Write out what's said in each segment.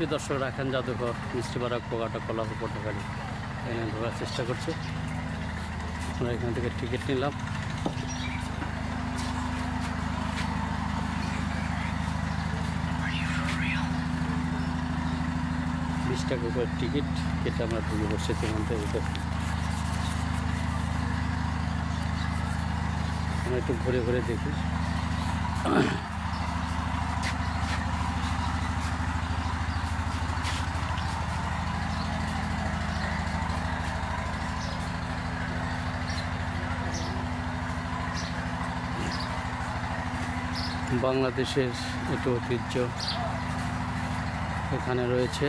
প্রিয় দর্শক রাখেন জাদুঘর, মিষ্টিপাড়া কোয়াটা কলাপুর পটুখালি এখানে ঢোকার চেষ্টা করছি। আমরা এখান থেকে টিকিট নিলাম। বিশ টাকা করে টিকিট কেটে আমরা ঢুকে বসে সেখান থেকে আমরা একটু ঘুরে ঘুরে দেখি। বাংলাদেশের একটু ঐতিহ্য এখানে রয়েছে।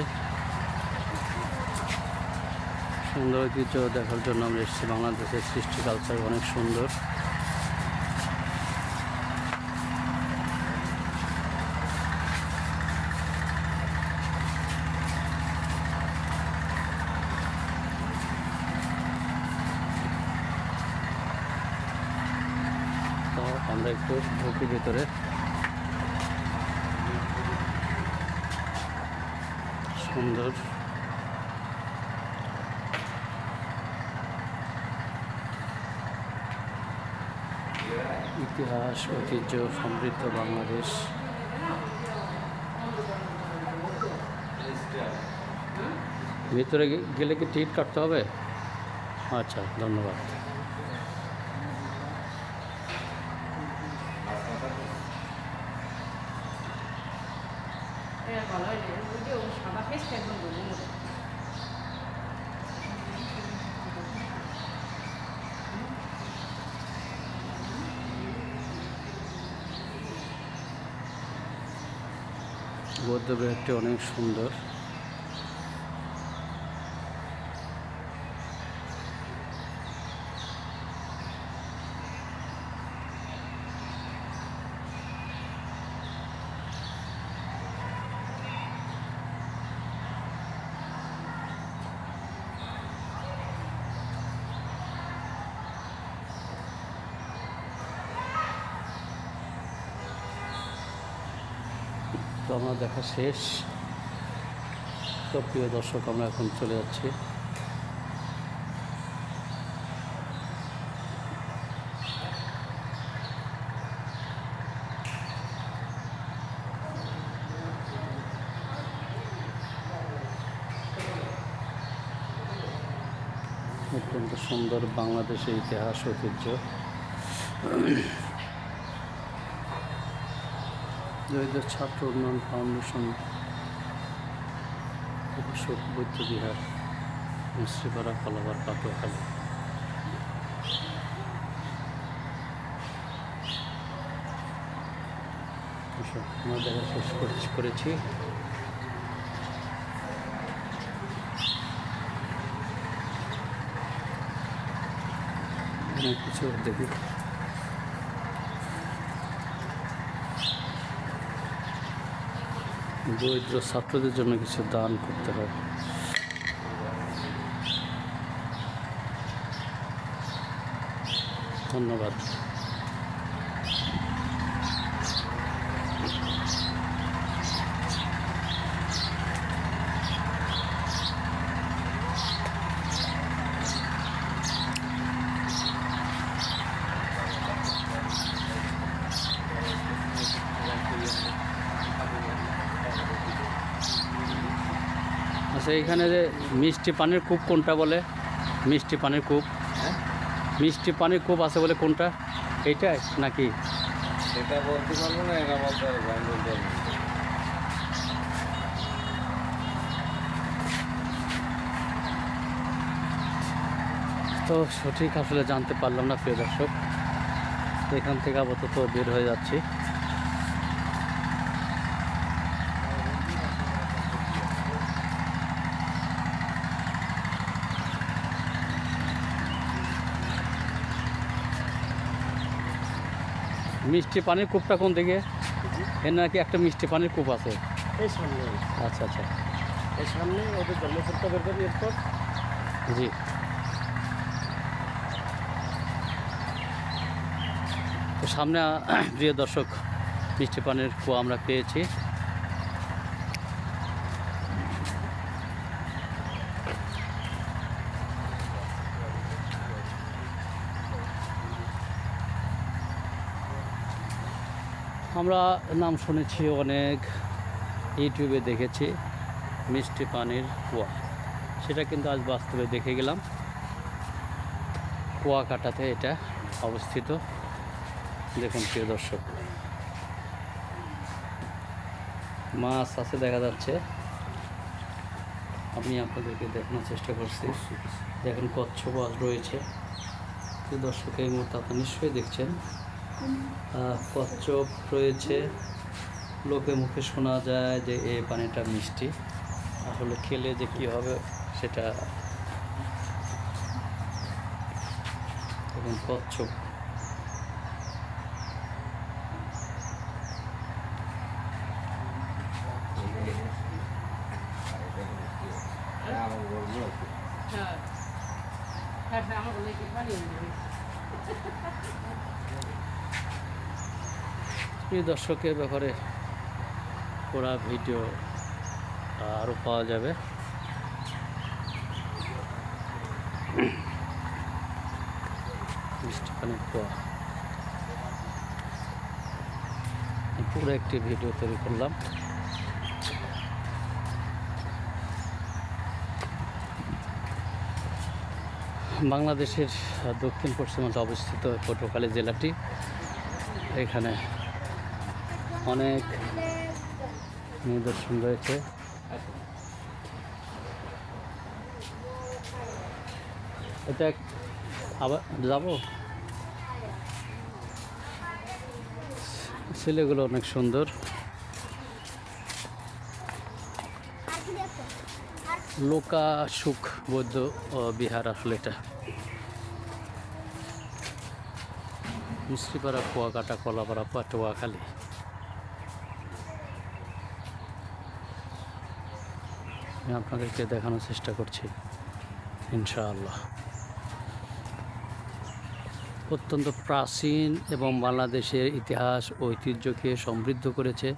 সুন্দর ঐতিহ্য দেখার জন্য আমরা এসেছি। বাংলাদেশের সৃষ্টি কালচার অনেক সুন্দর। আমরা একটু ঢুকি ভিতরে। সুন্দর। ইতিহাস ঐতিহ্য সমৃদ্ধ বাংলাদেশ। ভিতরে গেলে কি টিকিট কাটতে হবে? আচ্ছা ধন্যবাদ এটা ভালো হয় না ওই যে ও সাদা ফেসটা একদম বোঝে না বৌদ্ধ বিহারটি অনেক সুন্দর। তো আমার দেখা শেষ। তো প্রিয় দর্শক, আমরা এখন চলে যাচ্ছি। অত্যন্ত সুন্দর বাংলাদেশের ইতিহাস, ঐতিহ্য। দরিদ্র ছাত্র উন্নয়ন ফাউন্ডেশন, অশোক বৌদ্ধ বিহার মিশ্রিপাড়া কলাবার পাটুয়াখালী দেখা শেষ করে- করেছি। কিছু দেখি। দরিদ্র ছাত্রদের জন্য কিছু দান করতে হয়। ধন্যবাদ। আচ্ছা এখানে যে মিষ্টি পানির কূপ কোনটা বলে? মিষ্টি পানির কূপ। মিষ্টি পানির কূপ আছে বলে কোনটা? এইটাই নাকি? সেটা বলতে পারব না এটা বলতে পারব আমি বলতে পারব না। তো সঠিক আসলে জানতে পারলাম না প্রিয় দর্শক। এখান থেকে আপাতত বের হয়ে যাচ্ছি। মিষ্টি পানির কূপটা কোন দিকে? এর নাকি একটা মিষ্টি পানির কূপ আছে। এই সামনে। আচ্ছা আচ্ছা। এই সামনে ওদের জন্মপত্র বের করি এরপর। জি। তো সামনে প্রিয় দর্শক মিষ্টি পানের কুয়া আমরা পেয়েছি। আমরা নাম শুনেছি অনেক ইউটিউবে দেখেছি মিষ্টি পানির কুয়া। সেটা কিন্তু আজ বাস্তবে দেখে গেলাম। কুয়াকাটাতে এটা অবস্থিত। দেখুন, প্রিয় দর্শক। মাছ আছে দেখা যাচ্ছে। আমি আপনাদেরকে দেখানোর চেষ্টা করছি। দেখেন, কচ্ছপ রয়েছে। প্রিয় দর্শক, এই মুহূর্তে আপনি নিশ্চয়ই দেখছেন কচ্ছপ রয়েছে। লোকে মুখে শোনা যায় যে এই পানিটা মিষ্টি। আসলে খেলে যে কী হবে সেটা দেখুন কচ্ছপ। হ্যাঁ হ্যাঁ হ্যাঁ আমার প্রিয় দর্শকের ব্যাপারে পুরা ভিডিও আরও পাওয়া যাবে। পুরো। একটি ভিডিও তৈরি করলাম। বাংলাদেশের দক্ষিণ পশ্চিমাঞ্চলে অবস্থিত পটুয়াখালী জেলাটি। এখানে অনেক নিদর্শন রয়েছে। এটা আবার যাব? ছেলেগুলো অনেক সুন্দর। লোকা সুখ বৌদ্ধ বিহার আসলে এটা। মিস্ত্রিপাড়া কুয়াকাটা, কলাপাড়া, পাটুয়াখালী। আমি আপনাদেরকে দেখানোর চেষ্টা করছি, ইনশাআল্লাহ। অত্যন্ত প্রাচীন এবং বাংলাদেশের ইতিহাস, ঐতিহ্যকে সমৃদ্ধ করেছে।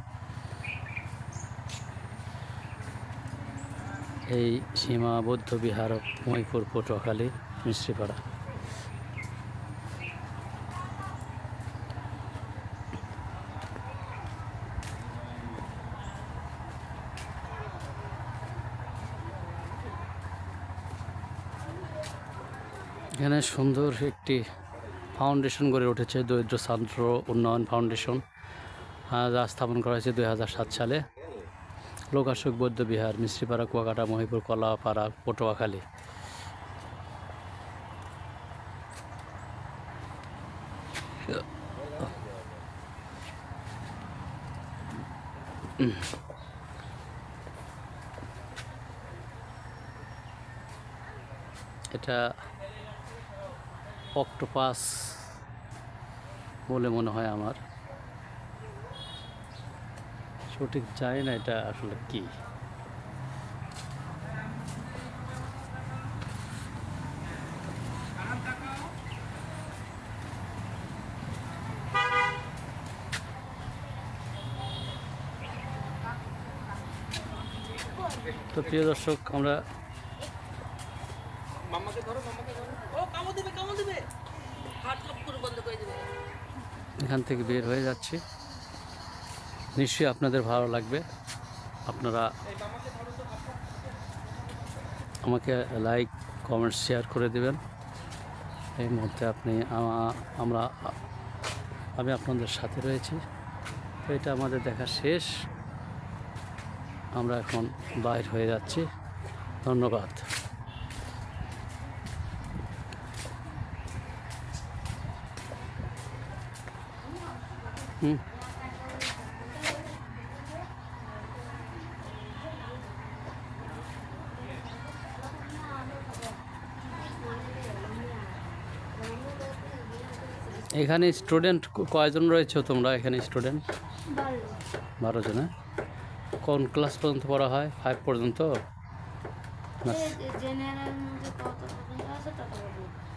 এই সীমাবদ্ধ বিহার মহিপুর পটুয়াখালী, মিস্ত্রিপাড়া। এখানে সুন্দর একটি ফাউন্ডেশন গড়ে উঠেছে, দরিদ্র ছাত্র উন্নয়ন ফাউন্ডেশন যা স্থাপন করা হয়েছে দুই সাত সালে। লোকাশোক বৌদ্ধ বিহার মিস্ত্রিপাড়া কুয়াকাটা, মহিপুর, কলাপাড়া, পটুয়াখালী। এটা অক্টোপাস বলে মনে হয় আমার। সঠিক জানি না এটা আসলে কি? তো প্রিয় দর্শক, আমরা এখান থেকে বের হয়ে যাচ্ছি। নিশ্চয়ই আপনাদের ভালো লাগবে। আপনারা আমাকে লাইক কমেন্ট শেয়ার করে দেবেন। এই মুহূর্তে আপনি আমরা, আমি আপনাদের সাথে রয়েছি। তো এটা আমাদের দেখা শেষ। আমরা এখন বাইর হয়ে যাচ্ছি। ধন্যবাদ। হুম। এখানে স্টুডেন্ট কয়জন রয়েছে তোমরা এখানে স্টুডেন্ট বারো জন। হ্যাঁ? কোন ক্লাস পর্যন্ত পড়া হয়? ফাইভ পর্যন্ত?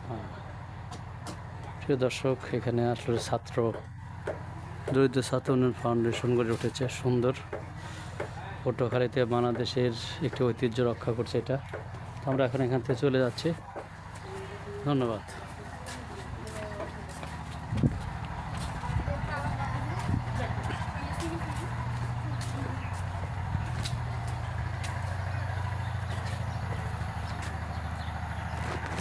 হ্যাঁ। প্রিয় দর্শক, এখানে আসলে ছাত্র দরিদ্র ছাত্র উন্নয়ন ফাউন্ডেশন গড়ে উঠেছে, সুন্দর। পটুয়াখালীতে বাংলাদেশের একটি ঐতিহ্য রক্ষা করছে এটা। আমরা এখন এখান থেকে চলে যাচ্ছি। ধন্যবাদ।